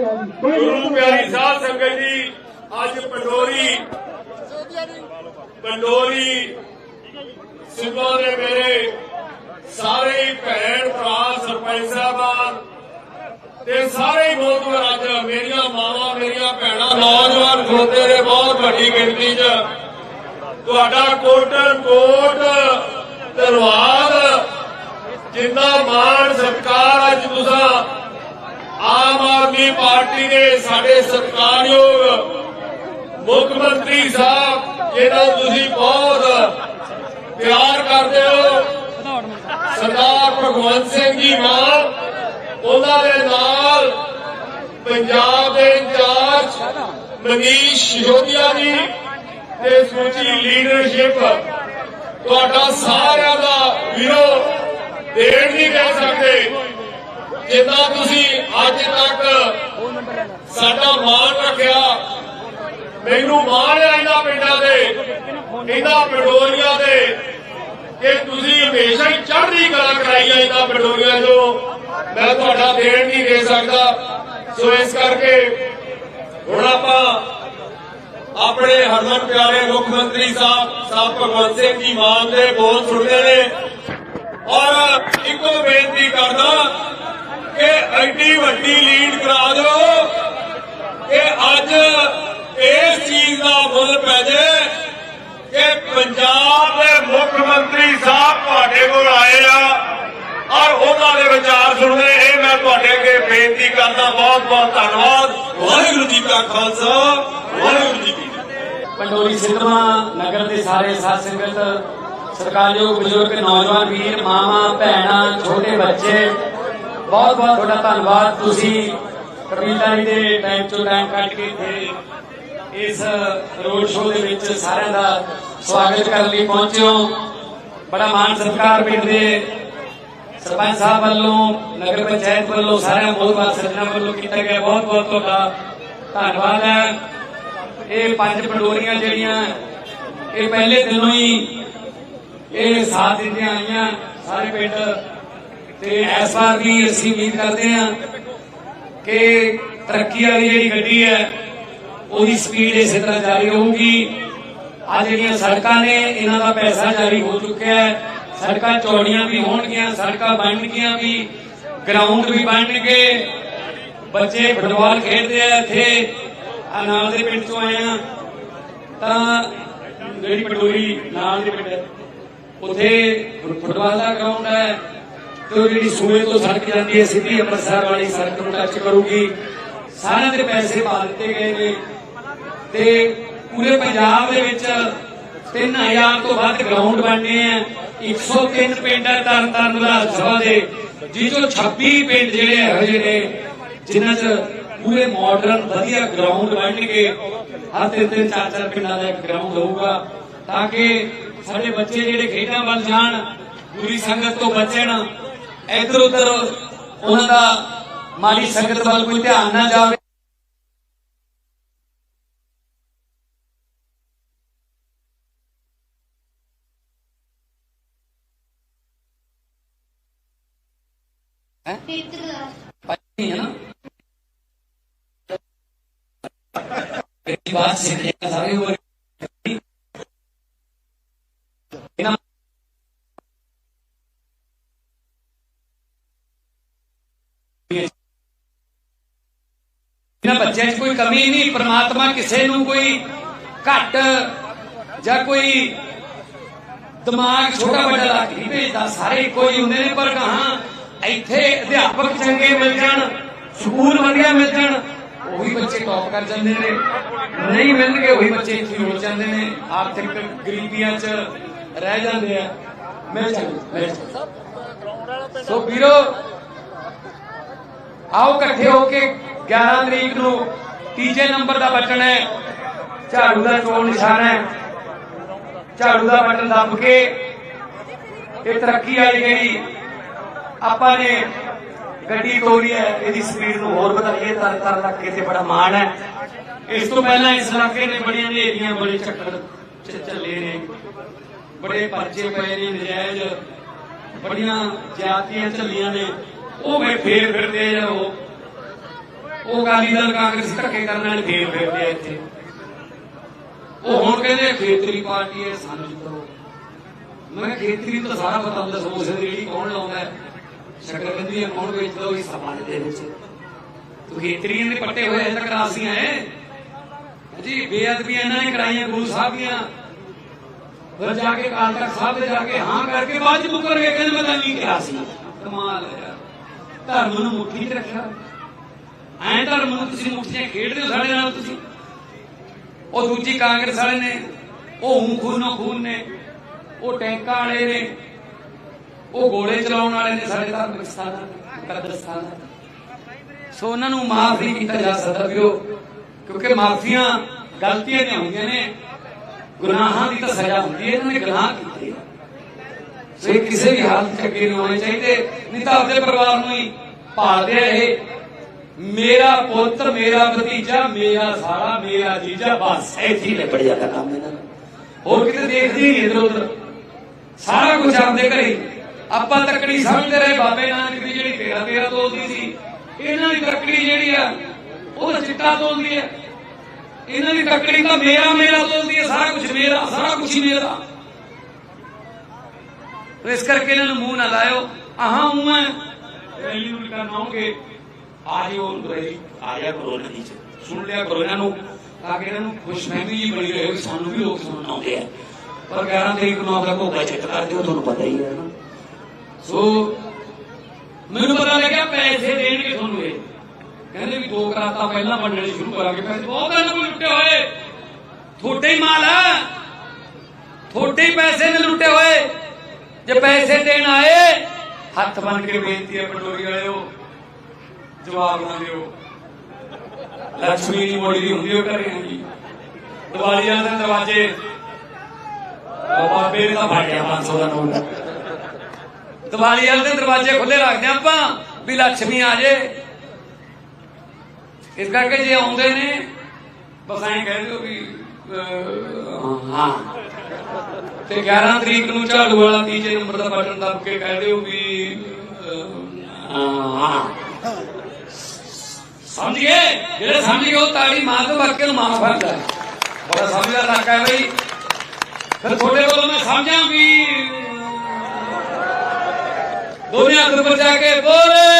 ਗੁਰੂ ਪਿਆਰੀ ਸਾਧ ਸੰਗਤ ਜੀ, ਅੱਜ ਪੰਡੋਰੀ ਪੰਡੋਰੀ ਸਿੰਘਾਂ ਦੇ ਮੇਰੇ ਸਾਰੇ ਭੈਣ ਭਰਾ, ਸਰਪੰਚ ਸਾਹਿਬਾਨ ਤੇ ਸਾਰੇ ਹੀ ਅੱਜ ਮੇਰੀਆਂ ਮਾਵਾਂ, ਮੇਰੀਆਂ ਭੈਣਾਂ, ਨੌਜਵਾਨ ਖੋਤੇ ਦੇ ਬਹੁਤ ਵੱਡੀ ਗਿਣਤੀ 'ਚ। ਤੁਹਾਡਾ ਕੋਟਨ ਕੋਟ ਧੰਨਵਾਦ। ਜਿੰਨਾ ਮਾਣ ਸਤਿਕਾਰ ਅੱਜ ਤੁਸੀਂ ਆਮ ਆਦਮੀ ਪਾਰਟੀ ਦੇ ਸਾਡੇ ਸਤਿਕਾਰਯੋਗ ਮੁੱਖ ਮੰਤਰੀ ਸਾਹਿਬ, ਜਿਹਨਾਂ ਤੁਸੀਂ ਬਹੁਤ ਪਿਆਰ ਕਰਦੇ ਹੋ, ਸਰਦਾਰ ਭਗਵੰਤ ਸਿੰਘ ਜੀ ਮਾਨ, ਉਹਨਾਂ ਦੇ ਨਾਲ ਪੰਜਾਬ ਦੇ ਇੰਚਾਰਜ ਮਨੀਸ਼ ਸਿਸੋਦੀਆ ਜੀ ਤੇ ਸਮੁੱਚੀ ਲੀਡਰਸ਼ਿਪ ਤੁਹਾਡਾ ਸਾਰਿਆਂ ਦਾ ਵੀਰੋ ਦੇਣ ਨਹੀਂ ਕਹਿ ਸਕਦੇ। ਜਿੱਦਾਂ ਤੁਸੀਂ ਅੱਜ ਤੱਕ ਸਾਡਾ ਮਾਣ ਰੱਖਿਆ, ਮੈਨੂੰ ਮਾਣ ਆ ਇਹਨਾਂ ਪਿੰਡਾਂ ਦੇ, ਇਹਨਾਂ ਪੰਡੋਰੀਆਂ ਦੇ, ਕਿ ਤੁਸੀਂ ਹਮੇਸ਼ਾ ਹੀ ਚੜ੍ਹਦੀ ਕਲਾ ਕਰਾਈ ਹੈ ਇਹਨਾਂ ਪੰਡੋਰੀਆਂ ਜੋ ਮੈਂ ਤੁਹਾਡਾ ਦੇਣ ਨਹੀਂ ਦੇ ਸਕਦਾ। ਸੋ ਇਸ ਕਰਕੇ ਹੁਣ ਆਪਾਂ ਆਪਣੇ ਹਰਮਨ ਪਿਆਰੇ ਮੁੱਖ ਮੰਤਰੀ ਸਾਹਿਬ ਸਾਹਿਬ ਭਗਵੰਤ ਸਿੰਘ ਜੀ ਮਾਨ ਦੇ ਬੋਲ ਸੁਣਦੇ ਨੇ। ਔਰ ਇੱਕੋ ਬੇਨਤੀ ਕਰਦਾ ਕਿ ਐਡੀ ਵੱਡੀ ਲੀਡ ਕਰਾ ਦਿਓ ਕਿ ਅੱਜ ਇਸ ਚੀਜ਼ ਦਾ ਮੁੱਲ ਪੈ ਜੇ ਕਿ ਪੰਜਾਬ ਦੇ ਮੁੱਖ ਮੰਤਰੀ ਸਾਹਿਬ ਤੁਹਾਡੇ ਕੋਲ ਆਏ ਆ ਔਰ ਉਹਨਾਂ ਦੇ ਵਿਚਾਰ ਸੁਣਦੇ ਇਹ ਮੈਂ ਤੁਹਾਡੇ ਅੱਗੇ ਬੇਨਤੀ ਕਰਦਾ, ਬਹੁਤ ਬਹੁਤ ਧੰਨਵਾਦ। ਵਾਹਿਗੁਰੂ ਜੀ ਕਾ ਖਾਲਸਾ, ਵਾਹਿਗੁਰੂ ਜੀ ਕੀ ਪੰਡੋਰੀ ਸਿੱਧਵਾਂ ਨਗਰ ਦੇ ਸਾਰੇ ਸਾਧ ਸੰਗਤ ਸਰਕਾਰਯੋਗ ਬਜ਼ੁਰਗ, ਨੌਜਵਾਨ ਵੀਰ, ਮਾਵਾਂ, ਭੈਣਾਂ, ਛੋਟੇ ਬੱਚੇ, ਬਹੁਤ ਬਹੁਤ ਤੁਹਾਡਾ ਧੰਨਵਾਦ। ਤੁਸੀਂ ਕਬੀਲਦਾਰੀ ਦੇ ਟਾਈਮ ਤੋਂ ਟਾਈਮ ਕੱਢ ਕੇ ਇੱਥੇ ਇਸ ਰੋਡ ਸ਼ੋਅ ਦੇ ਵਿੱਚ ਸਾਰਿਆਂ ਦਾ ਸਵਾਗਤ ਕਰਨ ਲਈ ਪਹੁੰਚੇ ਹੋ ਬੜਾ ਮਾਣ ਸਤਿਕਾਰ ਪਿੰਡ ਦੇ ਸਰਪੰਚ ਸਾਹਿਬ ਵੱਲੋਂ, ਨਗਰ ਪੰਚਾਇਤ ਵੱਲੋਂ, ਸਾਰਿਆਂ ਬਹੁਤ ਸੱਜਣਾ ਵੱਲੋਂ ਕੀਤਾ ਗਿਆ। ਬਹੁਤ ਬਹੁਤ ਤੁਹਾਡਾ ਧੰਨਵਾਦ ਹੈ। ਇਹ ਪੰਜ ਪੰਡੋਰੀਆਂ ਜਿਹੜੀਆਂ, ਇਹ ਪਹਿਲੇ ਦਿਨੋਂ ਹੀ ਇਹ ਸਾਥ ਦਿੰਦੀਆਂ ਆਈਆਂ ਸਾਰੇ ਪਿੰਡ। ਤੇ ਇਸ ਵਾਰ ਵੀ ਅਸੀਂ ਉਮੀਦ ਕਰਦੇ ਹਾਂ ਕਿ ਤਰੱਕੀ ਵਾਲੀ ਜਿਹੜੀ ਗੱਡੀ ਹੈ ਉਹਦੀ ਸਪੀਡ ਇਸੇ ਤਰ੍ਹਾਂ ਜਾਰੀ ਰਹੂਗੀ। ਆ ਜਿਹੜੀਆਂ ਸੜਕਾਂ ਨੇ ਇਹਨਾਂ ਦਾ ਪੈਸਾ ਜਾਰੀ ਹੋ ਚੁੱਕਿਆ ਹੈ। ਸੜਕਾਂ ਚੌੜੀਆਂ ਵੀ ਹੋਣਗੀਆਂ ਸੜਕਾਂ ਬਣਨਗੀਆਂ ਵੀ ਗਰਾਊਂਡ ਵੀ ਬਣਨਗੇ। ਬੱਚੇ ਫੁੱਟਬਾਲ ਖੇਡਦੇ ਆ ਇੱਥੇ। ਆ ਨਾਲ ਦੇ ਪਿੰਡ ਤੋਂ ਆਏ ਆ ਤਾਂ ਜਿਹੜੀ ਪਟੋਰੀ ਨਾਲ ਦੇ ਪਿੰਡ ਹੈ, ਉੱਥੇ ਫੁ- ਫੁੱਟਬਾਲ ਦਾ ਗਰਾਊਂਡ ਹੈ। ਤੇ ਉਹ ਜਿਹੜੀ ਸੂਏ ਤੋਂ ਸੜਕ ਜਾਂਦੀ ਹੈ ਸਿੱਧੀ ਅੰਮ੍ਰਿਤਸਰ ਵਾਲੀ ਸੜਕ ਨੂੰ ਟੱਚ ਕਰੂਗੀ। ਸਾਰਿਆਂ ਦੇ ਪੈਸੇ ਪਾ ਦਿੱਤੇ ਗਏ ਨੇ। ਤੇ ਪੂਰੇ ਪੰਜਾਬ ਦੇ ਵਿੱਚ 3000 ਤੋਂ ਵੱਧ ਗਰਾਊਂਡ ਬਣਨੇ ਆ। 103 ਪਿੰਡ ਹੈ ਤਰਨ ਤਾਰਨ ਵਿਧਾਨ ਸਭਾ ਦੇ ਜਿਸ ਚੋਂ 26 ਪਿੰਡ ਜਿਹੜੇ ਇਹੋ ਜਿਹੇ ਨੇ, ਜਿਨ੍ਹਾਂ 'ਚ ਪੂਰੇ ਮਾਡਰਨ ਵਧੀਆ ਗਰਾਊਂਡ ਬਣਨਗੇ। ਹਰ ਤਿੰਨ ਤਿੰਨ ਚਾਰ ਚਾਰ ਪਿੰਡਾਂ ਦਾ ਇੱਕ ਗਰਾਊਂਡ ਹੋਊਗਾ। ਤਾਂ ਕਿ ਸਾਡੇ ਬੱਚੇ ਜਿਹੜੇ ਖੇਡਾਂ ਵੱਲ ਜਾਣ, ਪੂਰੀ ਸੰਗਤ ਤੋਂ ਬਚਣ ਇੱਧਰ ਉੱਧਰ ਉਹਨਾਂ ਦਾ ਮਾਲੀ ਸੰਗਤ ਵੱਲ ਕੋਈ ਧਿਆਨ ਨਾ ਜਾਵੇ। ਫਿਫਥ ਕਲਾਸ ਪੜ੍ਹਨੀ ਹੈ? ਨਾ ਇਹ ਬਾਤ ਸਿੱਖੇ ਸਾਰੇ ਹੋਰ ਇਹਨਾਂ ਬੱਚਿਆਂ 'ਚ ਕੋਈ ਕਮੀ ਨਹੀਂ, ਪ੍ਰਮਾਤਮਾ ਕਿਸੇ ਨੂੰ ਕੋਈ ਘੱਟ ਜਾਂ ਕੋਈ ਦਿਮਾਗ ਛੋਟਾ ਵੱਡਾ ਲਾ ਕੇ ਭੇਜਦਾ, ਸਾਰੇ ਇੱਕੋ ਹੀ ਹੁੰਦੇ ਨੇ ਪਰ ਕਹਾਂ ਇੱਥੇ ਅਧਿਆਪਕ ਚੰਗੇ ਮਿਲ ਜਾਣ, ਸਕੂਲ ਵਧੀਆ ਮਿਲ ਜਾਣ, ਉਹੀ ਬੱਚੇ ਟੌਪ ਕਰ ਜਾਂਦੇ ਨੇ। ਨਹੀਂ ਮਿਲਣਗੇ, ਉਹੀ ਬੱਚੇ ਇੱਥੇ ਹੀ ਰੁਲ ਜਾਂਦੇ ਨੇ। ਆਰਥਿਕ ਗਰੀਬੀਆਂ 'ਚ ਰਹਿ ਜਾਂਦੇ ਆ। ਮਿਲ ਜਾਂਦੇ ਸੋ ਵੀਰੋ, ਆਓ ਇਕੱਠੇ ਹੋ ਕੇ 11 ਤਰੀਕ ਨੂੰ ਤੀਜੇ ਨੰਬਰ ਦਾ ਬਟਨ ਹੈ। ਝਾੜੂ ਦਾ ਚੋਣ ਨਿਸ਼ਾਨ ਹੈ। ਝਾੜੂ ਦਾ ਬਟਨ ਦੱਬ ਕੇ ਇਹ ਤਰੱਕੀ ਵਾਲੀ ਜਿਹੜੀ ਆਪਾਂ ਨੇ ਗੱਡੀ ਤੋਰੀ ਹੈ, ਇਹਦੀ ਸਪੀਡ ਨੂੰ ਹੋਰ ਵਧਾਈਏ ਤਰ ਤਰ ਤੱਕ ਇੱਥੇ ਬੜਾ ਮਾਣ ਹੈ। ਇਸ ਤੋਂ ਪਹਿਲਾਂ ਇਸ ਇਲਾਕੇ ਨੇ ਬੜੀਆਂ ਨੇਰੀਆਂ ਬੜੇ ਚੱਕਰ ਚ- ਚੱਲੇ ਨੇ, ਬੜੇ ਪਰਚੇ ਪਏ ਨੇ, ਨਜਾਇਜ਼ ਬੜੀਆਂ ਜਾਤੀਆਂ ਚੱਲੀਆਂ ਨੇ। ਉਹ ਵੇ ਫੇਰ ਫਿਰਦੇ ਆ, ਉਹ ਉਹ ਅਕਾਲੀ ਦਲ ਕਾਂਗਰਸ ਧੱਕੇ ਕਰਨ ਵਾਲੇ ਫੇਰ ਫਿਰਦੇ ਆ ਇੱਥੇ। ਉਹ ਹੁਣ ਕਹਿੰਦੇ ਖੇਤਰੀ ਪਾਰਟੀ ਹੈ, ਸਾਨੂੰ ਜਿੱਤੋ। ਮੈਂ ਕਿਹਾ ਖੇਤਰੀ ਤਾਂ ਸਾਰਾ ਪਤਾ ਹੁੰਦਾ, ਸਮੋਸੇ ਦੀ ਰੇੜੀ ਕੌਣ ਲਾਉਂਦਾ ਹੈ ਸ਼ਕਰਕੰਦੀਆਂ ਕੌਣ ਵੇਚਦਾ ਉਹ ਹਿੱਸਾ ਦੇ ਵਿੱਚ। ਤੂੰ ਖੇਤਰੀਆਂ ਦੇ ਪੱਟੇ ਹੋਏ ਅਜੇ ਤੱਕ ਰਾਸੀਆਂ ਐ ਜੀ ਬੇਅਦਬੀਆਂ ਇਹਨਾਂ ਨੇ ਕਰਾਈਆਂ ਗੁਰੂ ਸਾਹਿਬ ਦੀਆਂ। ਫਿਰ ਜਾ ਕੇ ਕਾਲ ਤੱਕ ਸਾਹਿਬ ਦੇ ਜਾ ਕੇ ਹਾਂ ਕਰਕੇ ਬਾਅਦ ਚ ਮੁਕਰ ਗਏ, ਕਹਿੰਦੇ ਮੈਂ ਤਾਂ ਨਹੀਂ ਕਿਹਾ ਸੀ। ਕਮਾਲ ਹੈ ਯਾਰ। ਧਰਮ ਨੂੰ ਮੁੱਠੀ 'ਚ ਰੱਖਿਆ। ਐਂ ਧਰਮ ਨੂੰ ਤੁਸੀਂ ਮੁੱਠੀਆਂ ਖੇਡਦੇ ਹੋ ਸਾਡੇ ਨਾਲ ਤੁਸੀਂ। ਉਹ ਦੂਜੀ ਕਾਂਗਰਸ ਵਾਲੇ ਨੇ, ਉਹ ਹੂੰ ਖੂਨੋ ਖੂਨ ਨੇ, ਉਹ ਟੈਂਕਾਂ ਵਾਲੇ ਨੇ ਉਹ ਗੋਲੇ ਚਲਾਉਣ ਵਾਲੇ ਨੇ ਸਾਡੇ ਧਾਰਮਿਕ ਸਥਾਨਾਂ ਮੁਕੱਦਸ ਸਥਾਨਾਂ ਸੋ ਉਹਨਾਂ ਨੂੰ ਮਾਫ ਨਹੀਂ ਕੀਤਾ ਜਾ ਸਕਦਾ ਵੀਰੋ, ਕਿਉਂਕਿ ਮਾਫੀਆਂ ਗਲਤੀਆਂ ਨਹੀਂ ਹੁੰਦੀਆਂ ਨੇ, ਗੁਨਾਹਾਂ ਦੀ ਤਾਂ ਸਜ਼ਾ ਹੁੰਦੀ ਹੈ, ਇਹਨਾਂ ਨੇ ਗੁਨਾਹ ਕੀਤੇ ਸੋ ਕਿਸੇ ਵੀ ਹਾਲਤ ਚ ਅੱਗੇ ਨਹੀਂ ਹੋਣੇ ਚਾਹੀਦੇ, ਨਹੀਂ ਤਾਂ ਆਪਣੇ ਪਰਿਵਾਰ ਨੂੰ ਹੀ ਪਾਲਦੇ ਰਹੇ ਮੇਰਾ ਪੁੱਤ, ਮੇਰਾ ਭਤੀਜਾ, ਮੇਰਾ ਸਾਰਾ ਮੇਰਾ ਜੀਜਾ, ਬਸ, ਇੱਥੇ ਹੀ ਜਾਂਦਾ ਕੰਮ ਇਹਨਾਂ ਦਾ ਹੋਰ ਕਿਤੇ ਦੇਖਦੇ ਹੀ ਨਹੀਂ ਇਧਰ ਉਧਰ ਸਾਰਾ ਕੁਝ ਆਪਦੇ ਘਰੇ ਆਪਾਂ ਤੱਕੜੀ ਸਮਝਦੇ ਰਹੇ ਬਾਬੇ ਨਾਨਕ ਦੀ ਜਿਹੜੀ ਤੇਰਾ ਤੇਰਾ ਤੋਲਦੀ ਸੀ। ਇਹਨਾਂ ਦੀ ਤੱਕੜੀ ਜਿਹੜੀ ਆ, ਉਹ ਤਾਂ ਚਿੱਟਾ ਤੋਲਦੀ ਹੈ ਇਹਨਾਂ ਦੀ ਤੱਕੜੀ ਤਾਂ ਮੇਰਾ ਮੇਰਾ ਤੋਲਦੀ ਹੈ ਸਾਰਾ ਕੁਝ ਮੇਰਾ, ਸਾਰਾ ਕੁਝ ਮੇਰਾ। ਤੋ ਇਸ ਕਰਕੇ ਇਹਨਾਂ ਨੂੰ ਮੂੰਹ ਨਾ ਲਾਇਓ। ਆਹਾਂ ਹੂੰ ਮੈਂ ਰੈਲੀ ਨੂੰ ਕਰਨ ਆਉਂਗੇ ਆ ਜਿਓ ਰੈਲੀ ਆ ਜਾ ਕਰੋ ਨਦੀ ਚ। ਸੁਣ ਲਿਆ ਕਰੋ ਇਹਨਾਂ ਨੂੰ। ਤਾਂ ਕਿ ਇਹਨਾਂ ਨੂੰ ਖੁਸ਼ਫਹਿਮੀ ਜੀ ਬਣੀ ਰਹੇ ਕਿ ਸਾਨੂੰ ਵੀ ਲੋਕ ਸੁਣਨ ਆਉਂਦੇ ਆ। ਪਰ 11 ਤਰੀਕ ਨੂੰ ਆਪਦਾ ਭੋਗਾ ਸੋ ਮੈਨੂੰ ਪਤਾ ਲੱਗਿਆ ਪੈਸੇ ਦੇਣਗੇ ਤੁਹਾਨੂੰ ਇਹ। ਕਹਿੰਦੇ ਵੀ ਦੋ ਕਰਾਤਾ ਪਹਿਲਾਂ ਵੰਡਣੇ ਸ਼ੁਰੂ ਕਰਾਂਗੇ। ਪੈਸੇ ਬਹੁਤ ਇਹਨਾਂ ਕੋਲ ਲੁੱਟੇ ਹੋਏ। ਤੁਹਾਡੇ ਹੀ ਮਾਲ ਆ। ਤੁਹਾਡੇ ਹੀ ਪੈਸੇ ਨੇ ਲੁੱਟੇ ਹੋਏ। ਜੇ ਪੈਸੇ ਦੇਣ ਆਏ, ਹੱਥ ਬੰਨ ਕੇ ਬੇਨਤੀ ਹੈ ਪਟੋਰੀ ਵਾਲਿਓ, ਜਵਾਬ ਨਾ ਦਿਓ। ਲక్ష్ਮੀ ਦੀ ਮੋੜੀ ਦੀ ਹੁੰਦੀ ਉਹ ਘਰੇ ਹਾਂ ਜੀ। ਦੀਵਾਲੀ ਵਾਲੇ ਦਿਨ ਦਰਵਾਜ਼ੇ। ਬਾਬਾ ਬਾਬੇ ਨੇ ਤਾਂ ਫਾਟਿਆ 500 ਦਾ ਨੋਟ। ਦੀਵਾਲੀ ਵਾਲੇ ਦੇ ਦਰਵਾਜ਼ੇ ਖੁੱਲੇ ਰੱਖਦੇ ਹਾਂ ਆਪਾਂ ਵੀ ਲక్ష్ਮੀ ਆ ਜੇ। ਇਸ ਕਰਕੇ ਜੇ ਆਉਂਦੇ ਨੇ ਬਸ ਐਂ ਕਹਿ ਦਿਓ ਵੀ ਅਹ, ਹਾਂ। ਤੇ 11 ਤਰੀਕ ਨੂੰ ਝਾੜੂ ਵਾਲਾ ਤੀਜੇ ਨੰਬਰ ਦਾ ਬਟਨ ਦੱਬ ਕੇ ਕਹਿ ਦਿਓ ਵੀ ਹਾਂ। ਸਮਝੀਏ? ਜਿਹੜੇ ਸਮਝ ਗਏ ਉਹ ਤਾਲੀ ਮਾਰ ਕੇ ਬਾਕੀ ਨੂੰ ਮਾਫ ਕਰਦਾ ਬੜਾ ਸਮਝਦਾ ਇਲਾਕਾ ਹੈ ਬਈ। ਫਿਰ ਤੁਹਾਡੇ ਕੋਲੋਂ ਮੈਂ ਸਮਝਾਂ ਵੀ ਦੋਨੇ ਹੱਥ ਉੱਪਰ ਜਾ ਕੇ ਬੋਲੇ।